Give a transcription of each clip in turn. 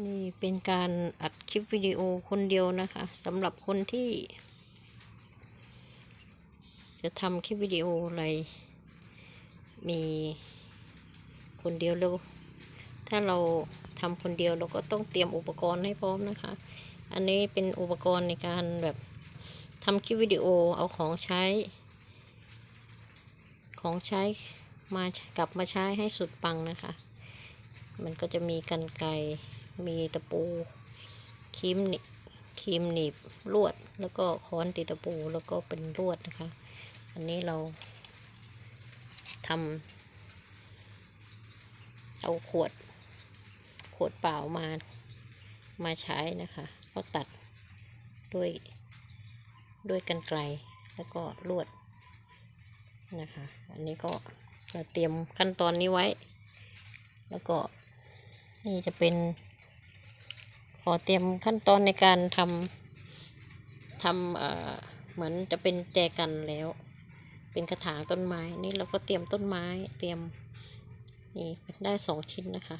นี่เป็นการอัดคลิปวิดีโอคนเดียวนะคะสำหรับคนที่ จะทำคลิปวิดีโออะไร มีคนเดียวแล้วถ้าเราทำคนเดียวเราก็ต้องเตรียมอุปกรณ์ให้พร้อมนะคะ อันนี้เป็นอุปกรณ์ในการแบบทำคลิปวิดีโอเอาของใช้ ของใช้มากลับมาใช้ให้สุดปังนะคะ มันก็จะมีกันไกร มีตะปูครีมหนิครีมหนีบลวด แล้วก็ค้อนติดตะปูแล้วก็เป็นลวดนะคะ อันนี้เราทำเอาขวด ขวดเปล่ามามาใช้นะคะก็ตัดด้วยด้วยกันไกรแล้วก็ลวดนะคะ อันนี้ก็เราเตรียมขั้นตอนนี้ไว้ แล้วก็นี่จะเป็น ขอเตรียมขั้นตอนในการทำทำเอ่อเหมือนจะเป็นแจกันแล้ว เป็นกระถางต้นไม้นี่เราก็เตรียมต้นไม้เตรียมนี่ได้สองชิ้นนะคะ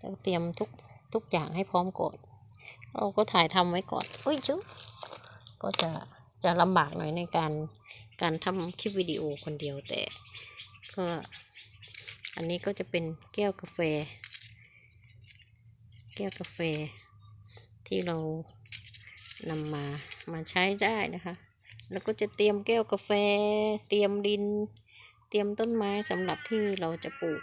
ต้องเตรียมทุกทุกอย่างให้พร้อมก่อนเราก็ถ่ายทำไว้ก่อนอุ้ยชุก็จะจะลำบากหน่อยในการการทำคลิปวิดีโอคนเดียวแต่ก็อันนี้ก็จะเป็นแก้วกาแฟ ก้วกาแฟ ที่เรานำมามาใช้ได้นะคะ แล้วก็จะเตรียมแก้วกาแฟ เตรียมดิน เตรียมต้นไม้สำหรับที่เราจะปลูก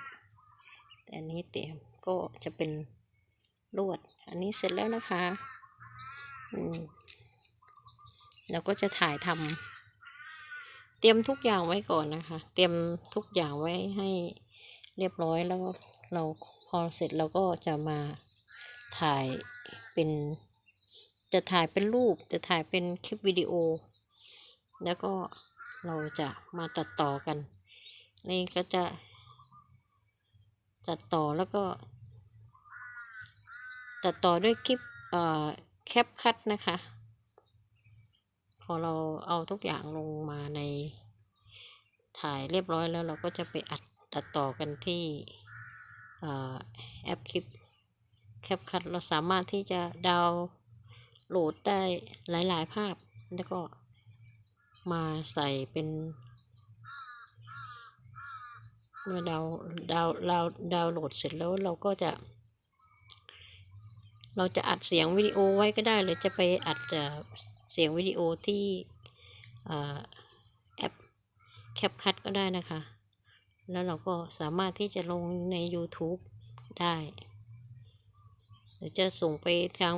แต่อันนี้เตรียมก็จะเป็นลวด อันนี้เสร็จแล้วนะคะอืมเราก็จะถ่ายทำเตรียมทุกอย่างไว้ก่อนนะคะ เตรียมทุกอย่างไว้ให้เรียบร้อยแล้วเราพอเสร็จเราก็จะมา ถ่ายเป็นจะถ่ายเป็นรูปจะถ่ายเป็นคลิปวิดีโอ แล้วก็เราจะมาตัดต่อกัน นี่ก็จะตัดต่อแล้วก็ ตัดต่อด้วยคลิปเอ่อแคปคัดนะคะ พอเราเอาทุกอย่างลงมาในถ่ายเรียบร้อยแล้วเราก็จะไปอัดตัดต่อกันที่เอ่อแอปคลิป แคปคัดเราสามารถที่จะดาวโหลดได้หลาย ๆ ภาพ แล้วก็มาใส่เป็นเมื่อดาวดาวดาวดาวโหลดเสร็จแล้วเราก็จะ เราจะอัดเสียงวิดีโอไว้ก็ได้ หรือจะไปอัดเสียงวิดีโอที่แอปแคปคัดก็ได้นะคะ แล้วเราก็สามารถที่จะลงใน YouTube ได้ หรือจะส่งไปทาง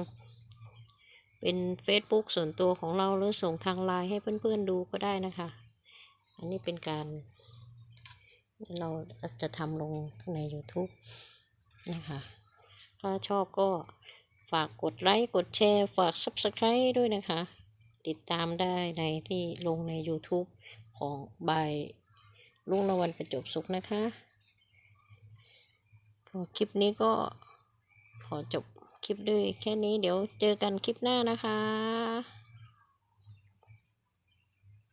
เป็น Facebook ส่วนตัวของเราหรือส่งทางไลน์ให้เพื่อนๆดูก็ได้นะคะ อันนี้เป็นการ เราจะทำลงใน YouTube นะคะ ถ้าชอบก็ฝากกดไลค์ กดแชร์ ฝาก Subscribe ด้วยนะคะ ติดตามได้ในที่ลงใน YouTube ของบายลุงนวันประจบสุขนะคะคลิปนี้ก็ ขอจบคลิปด้วยแค่นี้เดี๋ยวเจอกันคลิปหน้านะคะ